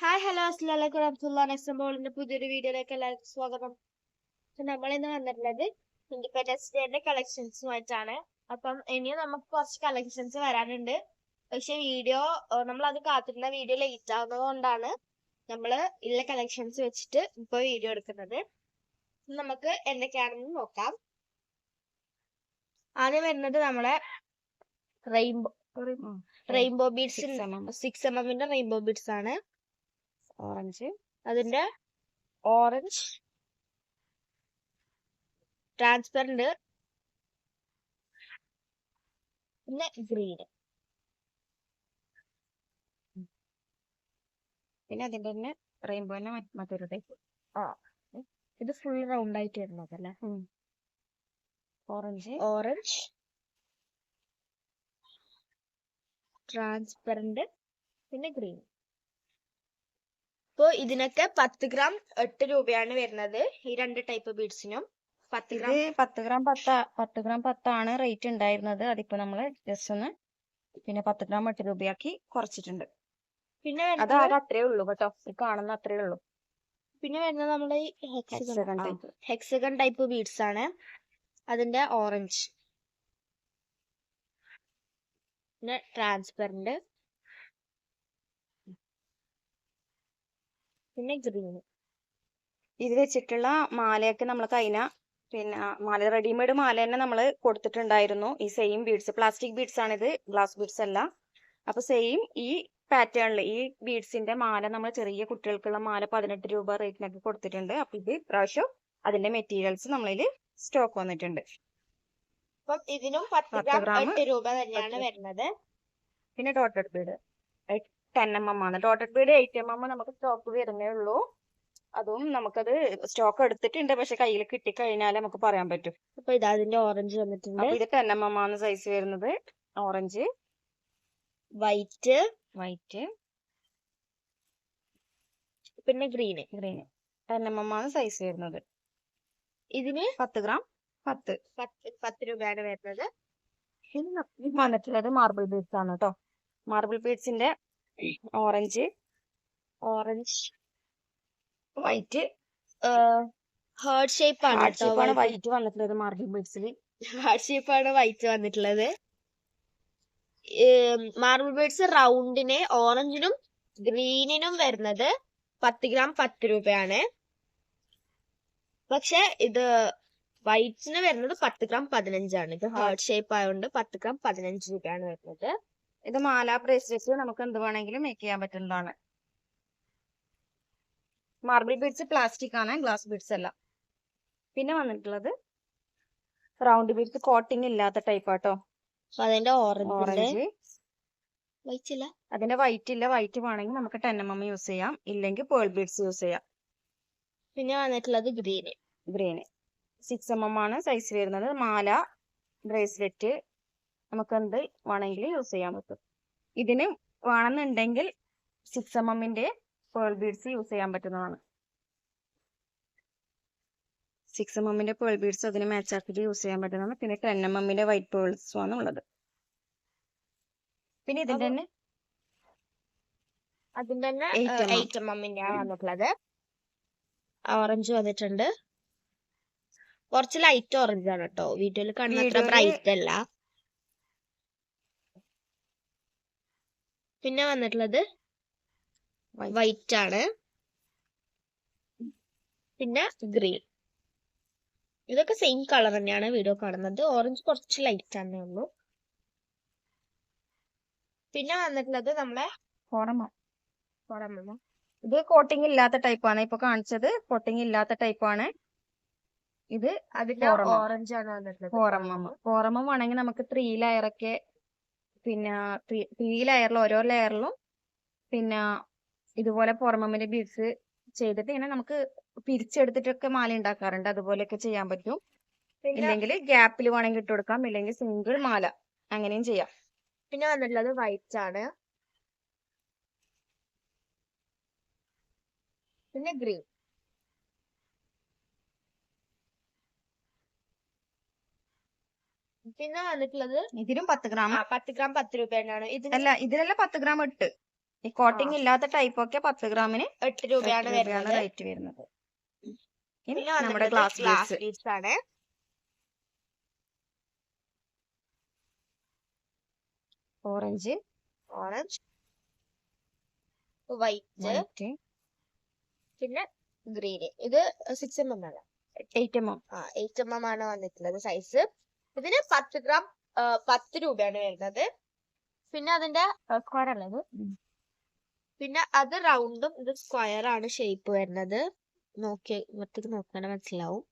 Hi hello അസ്ലാം വറഹ്മത്തുള്ളാഹി next ബോളിന്റെ പുതിയൊരു വീഡിയോയിലേക്ക് എല്ലാവർക്കും സ്വാഗതം. നമ്മൾ ഇന്ന് വന്നിട്ടുള്ളത് ഇൻഡിപെൻഡൻസ് ഡേയുടെ കളക്ഷൻസുമായിട്ടാണ് അപ്പം ഇനിയും നമുക്ക് കുറച്ച് കളക്ഷൻസ് വരാനുണ്ട്. പക്ഷെ വീഡിയോ നമ്മൾ അത് കാത്തിരുന്ന വീഡിയോ ലേറ്റ് ആവുന്നത് കൊണ്ടാണ് നമ്മൾ ഇല്ല കളക്ഷൻസ് വെച്ചിട്ട് ഇപ്പോൾ വീഡിയോ എടുക്കുന്നത്. നമുക്ക് എന്തൊക്കെയാണെന്ന് നോക്കാം. ആദ്യം വരുന്നത് നമ്മളെ rainbow rainbow beads six M എമ്മിന്റെ റെയിൻബോ ബീഡ്സ് ആണ്. ഓറഞ്ച്. അതിന്റെ ഓറഞ്ച്. ട്രാൻസ്പെറന്റ് പിന്നെ ഗ്രീൻ. പിന്നെ അതിന്റെ തന്നെ റെയിൻബോ തന്നെ മറ്റ് മറ്റൊരു ടൈപ്പ് ഇത് ഫുൾ റൗണ്ട് ആയിട്ട് വരുന്നതല്ലേ ഓറഞ്ച്. ഓറഞ്ച്. ട്രാൻസ്പെറന്റ് പിന്നെ ഗ്രീൻ. ഇപ്പൊ ഇതിനൊക്കെ പത്ത് ഗ്രാം എട്ട് രൂപയാണ് വരുന്നത്. ഈ രണ്ട് ടൈപ്പ് ബീഡ്സിനും പത്ത് ഗ്രാം പത്ത് ഗ്രാം പത്ത് പത്ത് ഗ്രാം പത്താണ് റേറ്റ് ഉണ്ടായിരുന്നത്. അതിപ്പോ നമ്മൾ ജസ്റ്റ് ഒന്ന് പിന്നെ പത്ത് ഗ്രാം എട്ട് രൂപയാക്കി കുറച്ചിട്ടുണ്ട്. പിന്നെ അത് അത്രേ ഉള്ളൂ കേട്ടോ. കാണുന്ന അത്രേ ഉള്ളൂ. പിന്നെ വരുന്നത് നമ്മുടെ hexagon type. Hexagon type beads ആണ്. അതിന്റെ ഓറഞ്ച് പിന്നെ ട്രാൻസ്പെറന്റ് പിന്നെ ഗ്രീന് ഇത് വെച്ചിട്ടുള്ള മാലയൊക്കെ നമ്മൾ കഴിഞ്ഞ പിന്നെ മാല റെഡിമെയ്ഡ് മാല തന്നെ നമ്മൾ കൊടുത്തിട്ടുണ്ടായിരുന്നു. ഈ സെയിം ബീഡ്സ് പ്ലാസ്റ്റിക് ബീഡ്സ് ആണിത് ഗ്ലാസ് ബീഡ്സ് അല്ല. അപ്പൊ സെയിം ഈ പാറ്റേണിൽ ഈ ബീഡ്സിന്റെ മാല നമ്മൾ ചെറിയ കുട്ടികൾക്കുള്ള മാല പതിനെട്ട് രൂപ റേറ്റിനൊക്കെ കൊടുത്തിട്ടുണ്ട്. അപ്പൊ ഇത് ഇപ്രാവശ്യം അതിന്റെ മെറ്റീരിയൽസ് നമ്മളിൽ സ്റ്റോക്ക് വന്നിട്ടുണ്ട്. അപ്പം ഇതിനും പത്ത് ഗ്രാം എട്ട് രൂപ തന്നെയാണ്. വരുന്നത്. പിന്നെ dotted bead ten M M ആണ്. Dotted bead eight M M നമുക്ക് സ്റ്റോക്ക് വരുന്നേ ഉള്ളൂ. അതും നമുക്കത് സ്റ്റോക്ക് എടുത്തിട്ടുണ്ട്. പക്ഷെ കയ്യിൽ കിട്ടിക്കഴിഞ്ഞാലേ നമുക്ക് പറയാൻ പറ്റും. അപ്പൊ ഇത് അതിന്റെ ഓറഞ്ച് വന്നിട്ടുണ്ട്. ഇത് ടെൻ എം എം ആണ് സൈസ് വരുന്നത്. ഓറഞ്ച് വൈറ്റ് വൈറ്റ് പിന്നെ green green ten M M ആണ് സൈസ് വരുന്നത്. ഇതിന് പത്ത് ഗ്രാം പത്ത്. പത്ത് പത്ത് രൂപയാണ് വരുന്നത്. ഇത് വന്നിട്ടുള്ളത് മാർബിൾ ബീഡ്സ് ആണ് കേട്ടോ marble ബീഡ്സിന്റെ orange orange white heart shape ആണ് ഹാർഡ് കേട്ടോ ഷേപ്പ് ആണ് വൈറ്റ് വന്നിട്ടുള്ളത് മാർബിൾ ബേഡ്സിൽ ഹാർഡ് ഷേപ്പ് ആണ് വൈറ്റ് വന്നിട്ടുള്ളത്. മാർബിൾ ബേഡ്സ് റൗണ്ടിന് ഓറഞ്ചിനും ഗ്രീനിനും വരുന്നത് പത്ത് ഗ്രാം പത്ത് രൂപയാണ്. പക്ഷെ ഇത് വൈറ്റ്സിന് വരുന്നത് പത്ത് ഗ്രാം പതിനഞ്ചാണ്. ഇത് ഹാർഡ് ഷേപ്പ് ആയതുകൊണ്ട് പത്ത് ഗ്രാം പതിനഞ്ച് രൂപയാണ് വരുന്നത്. ഇത് മാല ബ്രേസ്ലെറ്റ് നമുക്ക് എന്ത് വേണമെങ്കിലും മേക്ക് ചെയ്യാൻ പറ്റുന്നതാണ്. മാർബിൾ ബീഡ്സ് പ്ലാസ്റ്റിക് ആണ് ഗ്ലാസ് ബീഡ്സ് അല്ല. പിന്നെ വന്നിട്ടുള്ളത് റൗണ്ട് ബീഡ്സ് കോട്ടിംഗ് ഇല്ലാത്ത ടൈപ്പ് ആട്ടോ. അതിന്റെ ഓറഞ്ച് അതിന്റെ വൈറ്റ് ഇല്ല. വൈറ്റ് വേണമെങ്കിൽ നമുക്ക് ടെൻ എം എം യൂസ് ചെയ്യാം. ഇല്ലെങ്കിൽ പേൾ ബീഡ്സ് യൂസ് ചെയ്യാം. പിന്നെ വന്നിട്ടുള്ളത് green green six M M ആണ് സൈസ് വരുന്നത്. മാല ബ്രേസ്ലെറ്റ്. നമുക്ക് എന്ത് വേണമെങ്കിൽ യൂസ് ചെയ്യാൻ പറ്റും. ഇതിന് വേണമെന്നുണ്ടെങ്കിൽ സിക്സ് എം എമ്മിന്റെ പേൾ ബീഡ്സ് യൂസ് ചെയ്യാൻ പറ്റുന്നതാണ്. സിക്സ് എം എമ്മിന്റെ പേൾ ബീഡ്സ് അതിന് മാച്ച് ആക്കിയിട്ട് യൂസ് ചെയ്യാൻ പറ്റുന്നതാണ്. പിന്നെ ടെൻ എം എമ്മിന്റെ വൈറ്റ് പേൾസും ആണ് ഉള്ളത്. പിന്നെ ഇതിന്റെ തന്നെ അതിന്റെ തന്നെ. എയ്റ്റ് എം എമ്മിന്റെ ആണ് വന്നിട്ടുള്ളത്. ഓറഞ്ച് വന്നിട്ടുണ്ട്. കുറച്ച് ലൈറ്റ് ഓറഞ്ച് ആണ് കേട്ടോ. വീഡിയോയിൽ കാണുന്ന അത്ര ബ്രൈറ്റ് അല്ല. പിന്നെ വന്നിട്ടുള്ളത്. വൈറ്റ് ആണ്. പിന്നെ ഗ്രീൻ ഇതൊക്കെ സെയിം കളർ തന്നെയാണ് വീഡിയോ കാണുന്നത്. ഓറഞ്ച് കുറച്ച് ലൈറ്റ് ആണേ ഉള്ളൂ. പിന്നെ വന്നിട്ടുള്ളത് നമ്മളെ ഫോറമ ഫോറമ്മ ഇത് കോട്ടിംഗ് ഇല്ലാത്ത ടൈപ്പ് ആണ്. ഇപ്പൊ കാണിച്ചത് കോട്ടിംഗ് ഇല്ലാത്ത ടൈപ്പ് ആണ്. ഇത് അതിന്റെ. ഓറഞ്ച് ആണ് വന്നിട്ടുള്ളത്. ഫോറമ്മ ഫോറമ്മ വേണമെങ്കിൽ നമുക്ക് ത്രീ ഒക്കെ പിന്നെ ത്രീ ലെയറിൽ ഓരോ ലെയറിലും പിന്നെ ഇതുപോലെ ഫോറമ്മന്റെ ബീഡ്സ് ചെയ്തിട്ട് ഇങ്ങനെ നമുക്ക് പിരിച്ചെടുത്തിട്ടൊക്കെ മാല ഉണ്ടാക്കാറുണ്ട് അതുപോലെയൊക്കെ ചെയ്യാൻ പറ്റും. ഇല്ലെങ്കിൽ ഗ്യാപ്പിൽ വേണമെങ്കിൽ ഇട്ട് കൊടുക്കാം. ഇല്ലെങ്കിൽ സിംഗിൾ മാല. അങ്ങനെയും ചെയ്യാം. പിന്നെ വന്നിട്ടുള്ളത് വൈറ്റ് ആണ്. പിന്നെ ഗ്രീൻ പിന്നെ വന്നിട്ടുള്ളത് ഇതിലും പത്ത് ഗ്രാം. പത്ത് ഗ്രാം പത്ത് രൂപയാണ് ഇത് അല്ല ഇതിലെല്ലാം പത്ത് ഗ്രാം എട്ട്. ഈ കോട്ടിംഗ് ഇല്ലാത്ത ടൈപ്പ് ഒക്കെ പത്ത് ഗ്രാമിന് എട്ട് രൂപയാണ് റേറ്റ് വരുന്നത്. നമ്മുടെ ഗ്ലാസ് ഗ്ലാസ് ബീഡ്സ് ആണ്. ഓറഞ്ച് ഓറഞ്ച് വൈറ്റ് പിന്നെ ഗ്രീന് ഇത് സിക്സ് എം എം ആണ്. എയ്റ്റ് എം എം ആ എയ്റ്റ് എം എം ആണ് വന്നിട്ടുള്ളത് സൈസ് ഇതിന് പത്ത് ഗ്രാം പത്ത് രൂപയാണ് വരുന്നത്. പിന്നെ അതിന്റെ സ്ക്വയർ അല്ലത് പിന്നെ അത് റൗണ്ടും ഇത് സ്ക്വയർ ആണ് ഷേപ്പ് വരുന്നത്. നോക്കി ഇവിടത്തേക്ക് നോക്കാൻ മനസ്സിലാവും.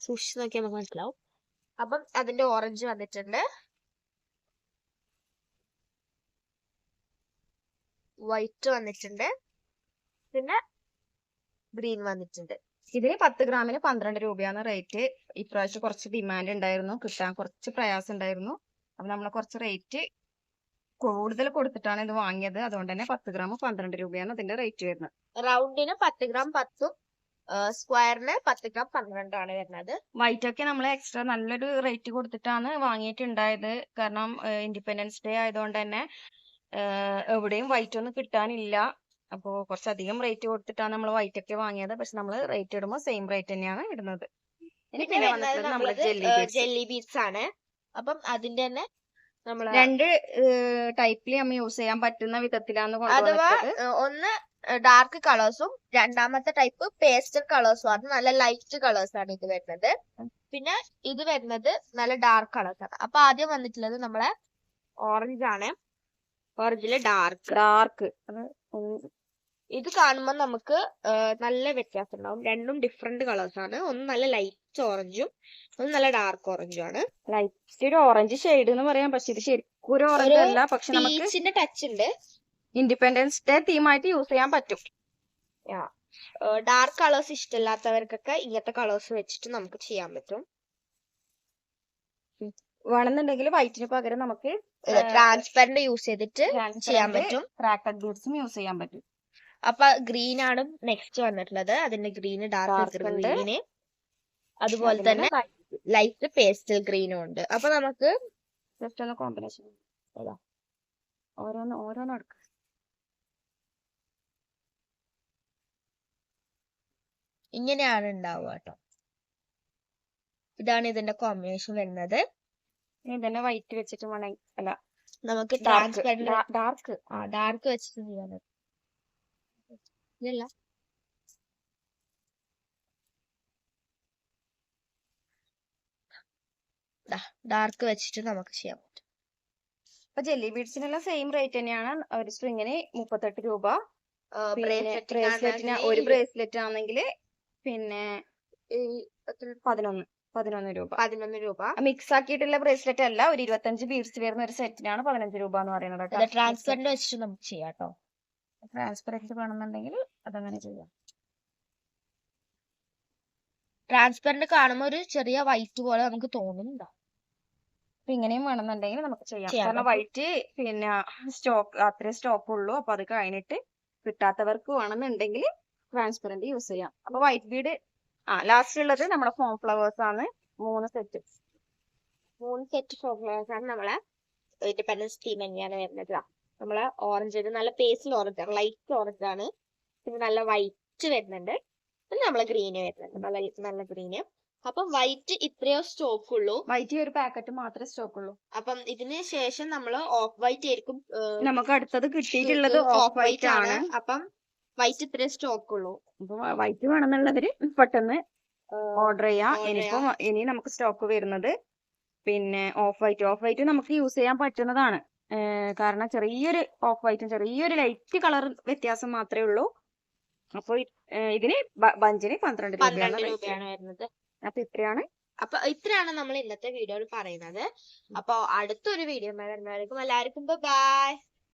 സൂക്ഷിച്ച് നോക്കിയാൽ നമുക്ക് മനസ്സിലാവും. അപ്പം അതിന്റെ ഓറഞ്ച് വന്നിട്ടുണ്ട്. വൈറ്റ് വന്നിട്ടുണ്ട്. പിന്നെ ഗ്രീൻ വന്നിട്ടുണ്ട്. ഇതിന് പത്ത് ഗ്രാമിന് പന്ത്രണ്ട് രൂപയാണ് റേറ്റ് ഇപ്രാവശ്യം കുറച്ച് ഡിമാൻഡ് ഉണ്ടായിരുന്നു കിട്ടാൻ കുറച്ച് പ്രയാസം ഉണ്ടായിരുന്നു അപ്പൊ നമ്മൾ കുറച്ച് റേറ്റ് കൂടുതൽ കൊടുത്തിട്ടാണ് ഇത് വാങ്ങിയത്. അതുകൊണ്ട് തന്നെ പത്ത് ഗ്രാം പന്ത്രണ്ട് രൂപയാണ് അതിന്റെ റേറ്റ് വരുന്നത്. റൗണ്ടിന് പത്ത് ഗ്രാം പത്തും സ്ക്വയറിന് പത്ത് ഗ്രാം പന്ത്രണ്ടാണ് വരുന്നത്. വൈറ്റ് ഒക്കെ നമ്മൾ എക്സ്ട്രാ നല്ലൊരു റേറ്റ് കൊടുത്തിട്ടാണ് വാങ്ങിയിട്ടുണ്ടായത്. കാരണം ഇൻഡിപെൻഡൻസ് ഡേ ആയതുകൊണ്ട് തന്നെ എവിടെയും വൈറ്റ് ഒന്നും കിട്ടാനില്ല. അപ്പോ കുറച്ചധികം റേറ്റ് കൊടുത്തിട്ടാണ് നമ്മൾ വൈറ്റ് ഒക്കെ വാങ്ങിയത്. പക്ഷെ നമ്മൾ റേറ്റ് ഇടുമ്പോൾ സെയിം റേറ്റ് തന്നെയാണ് ഇടുന്നത്. ജെല്ലി ബീഡ്സ് ആണ്. അപ്പം അതിന്റെ തന്നെ നമ്മൾ രണ്ട് ടൈപ്പിൽ നമ്മൾ യൂസ് ചെയ്യാൻ പറ്റുന്ന വിധത്തിലാണ് അഥവാ ഒന്ന് ഡാർക്ക് കളേഴ്സും രണ്ടാമത്തെ ടൈപ്പ് പേസ്റ്റൽ കളേഴ്സും ആണ് നല്ല ലൈറ്റ് കളേഴ്സ് ആണ് ഇത് വരുന്നത്. പിന്നെ ഇത് വരുന്നത് നല്ല ഡാർക്ക് കളേഴ്സ് ആണ്. അപ്പൊ ആദ്യം വന്നിട്ടുള്ളത് നമ്മളെ ഓറഞ്ച് ആണ്. ഓറഞ്ചിൽ ഡാർക്ക് ഡാർക്ക് ഇത് കാണുമ്പോൾ നമുക്ക് നല്ല വ്യത്യാസം ഉണ്ടാവും രണ്ടും ഡിഫറെന്റ് കളേഴ്സ് ആണ്. ഒന്ന് നല്ല ലൈറ്റ് ഓറഞ്ചും ഒന്ന് നല്ല ഡാർക്ക് ഓറഞ്ചും ആണ്. ലൈറ്റ് ഒരു ഓറഞ്ച് ഷെയ്ഡ് എന്ന് പറയാം. പക്ഷെ ഇത് ശരിക്കും ഒരു ഓറഞ്ച് അല്ല. പക്ഷെ നമുക്ക് ടച്ച് ഉണ്ട്. ഇൻഡിപെൻഡൻസ് ഡേ തീമായിട്ട് യൂസ് ചെയ്യാൻ പറ്റും. ഡാർക്ക് കളേഴ്സ് ഇഷ്ടമില്ലാത്തവർക്കൊക്കെ ഇങ്ങനത്തെ കളേഴ്സ് വെച്ചിട്ട് നമുക്ക് ചെയ്യാൻ പറ്റും. വേണമെന്നുണ്ടെങ്കിൽ വൈറ്റിന് പകരം നമുക്ക് ട്രാൻസ്പെറന്റ് യൂസ് ചെയ്തിട്ട് ചെയ്യാൻ പറ്റും. യൂസ് ചെയ്യാൻ പറ്റും. അപ്പൊ ഗ്രീൻ ആണ് നെക്സ്റ്റ് വന്നിട്ടുള്ളത്. അതിന്റെ ഗ്രീന് ഡാർക്ക് ഗ്രീന് അതുപോലെ തന്നെ ലൈറ്റ് പേസ്റ്റൽ ഗ്രീനും ഉണ്ട്. അപ്പൊ നമുക്ക് ജസ്റ്റ് ഒന്ന് കോമ്പിനേഷൻ ഓരോന്ന് ഓരോന്ന് എടുക്കുക ഇങ്ങനെയാണ് ഉണ്ടാവുക കേട്ടോ ഇതാണ് ഇതിന്റെ കോമ്പിനേഷൻ വരുന്നത്. വൈറ്റ് വെച്ചിട്ട് വേണമെങ്കിൽ അല്ല നമുക്ക് ഡാർക്ക് ഡാർക്ക് ആ ഡാർക്ക് വെച്ചിട്ട് ചെയ്യാൻ പറ്റും ഇതല്ല ഡാർക്ക് വെച്ചിട്ട് നമുക്ക് ചെയ്യാം അപ്പൊ ജെല്ലി ബീഡ്സിനെല്ലാം സെയിം റേറ്റ് തന്നെയാണ്. ഒരു സ്ട്രിങ്ങിന് മുപ്പത്തെട്ട് രൂപ. ബ്രേസ്ലെറ്റിന് ഒരു ബ്രേസ്ലെറ്റ് ആണെങ്കിൽ പിന്നെ പതിനൊന്ന്. പതിനൊന്ന് രൂപ. പതിനൊന്ന് രൂപ. മിക്സ് ആക്കിയിട്ടുള്ള ബ്രേസ്ലെറ്റ് അല്ല. ഒരു ഇരുപത്തഞ്ച് ബീഡ്സ് വരുന്ന ഒരു സെറ്റിനാണ് പതിനഞ്ച് രൂപ എന്ന് പറയുന്നത് ട്രാൻസ്പെറന്റ് വെച്ചിട്ട് നമുക്ക് ചെയ്യാം കേട്ടോ. ട്രാൻസ്പെറൻസ് വേണമെന്നുണ്ടെങ്കിൽ അതങ്ങനെ ചെയ്യാം. ട്രാൻസ്പെറന്റ് കാണുമ്പോൾ ഒരു ചെറിയ വൈറ്റ് പോലെ നമുക്ക് തോന്നുന്നുണ്ടോ. അപ്പൊ ഇങ്ങനെയും വേണമെന്നുണ്ടെങ്കിൽ നമുക്ക് ചെയ്യാം. കാരണം വൈറ്റ് പിന്നെ സ്റ്റോക്ക് അത്രേ സ്റ്റോക്ക് ഉള്ളൂ. അപ്പൊ അത് കഴിഞ്ഞിട്ട് കിട്ടാത്തവർക്ക് വേണമെന്നുണ്ടെങ്കിൽ ട്രാൻസ്പെറന്റ് യൂസ് ചെയ്യാം. അപ്പൊ വൈറ്റ് ബീഡ് ആ ലാസ്റ്റ് ഉള്ളത് നമ്മുടെ ഫോം ഫ്ലവേഴ്സ് ആണ്. മൂന്ന് സെറ്റ്. മൂന്ന് സെറ്റ് ഫോം ഫ്ലവേഴ്സ് ആണ് നമ്മളെ ഇൻഡിപെൻഡൻസ് ടീം തന്നെയാണ് വരുന്നത്. നമ്മളെ ഓറഞ്ച് നല്ല പേസ്റ്റൽ ഓറഞ്ച് ആണ് ലൈറ്റ് ഓറഞ്ച് ആണ്. പിന്നെ നല്ല വൈറ്റ് വരുന്നുണ്ട്. പിന്നെ നമ്മളെ ഗ്രീന് വരുന്നുണ്ട്. നല്ല നല്ല ഗ്രീന് അപ്പം വൈറ്റ് ഇത്രയോ സ്റ്റോക്ക് ഉള്ളൂ. വൈറ്റ് ഒരു പാക്കറ്റ് മാത്രമേ സ്റ്റോക്ക് ഉള്ളൂ. അപ്പം ഇതിന് ശേഷം നമ്മൾ ഓഫ് വൈറ്റ് ആയിരിക്കും നമുക്ക് അടുത്തത് കിട്ടിയിട്ടുള്ളത് ഓഫ് വൈറ്റ് ആണ്. അപ്പം വൈറ്റ് ഇത്രേ സ്റ്റോക്ക് ഉള്ളൂ. അപ്പൊ വൈറ്റ് വേണമെന്നുള്ളവര് പെട്ടെന്ന് ഓർഡർ ചെയ്യാം. ഇനിയിപ്പോ ഇനി നമുക്ക് സ്റ്റോക്ക് വരുന്നത് പിന്നെ ഓഫ് വൈറ്റ് ഓഫ് വൈറ്റ് നമുക്ക് യൂസ് ചെയ്യാൻ പറ്റുന്നതാണ്. കാരണം ചെറിയൊരു ഓഫ് വൈറ്റും ചെറിയൊരു ലൈറ്റ് കളർ വ്യത്യാസം മാത്രമേ ഉള്ളൂ. അപ്പൊ ഇതിന് ബഞ്ചിന് പന്ത്രണ്ട് രൂപയാണ് വരുന്നത്. അപ്പൊ ഇത്രയാണ്. അപ്പൊ ഇത്രയാണ് നമ്മൾ ഇന്നത്തെ വീഡിയോയിൽ പറയുന്നത്. അപ്പൊ അടുത്തൊരു വീഡിയോ വരുന്നവർക്കും എല്ലാവർക്കും ബൈ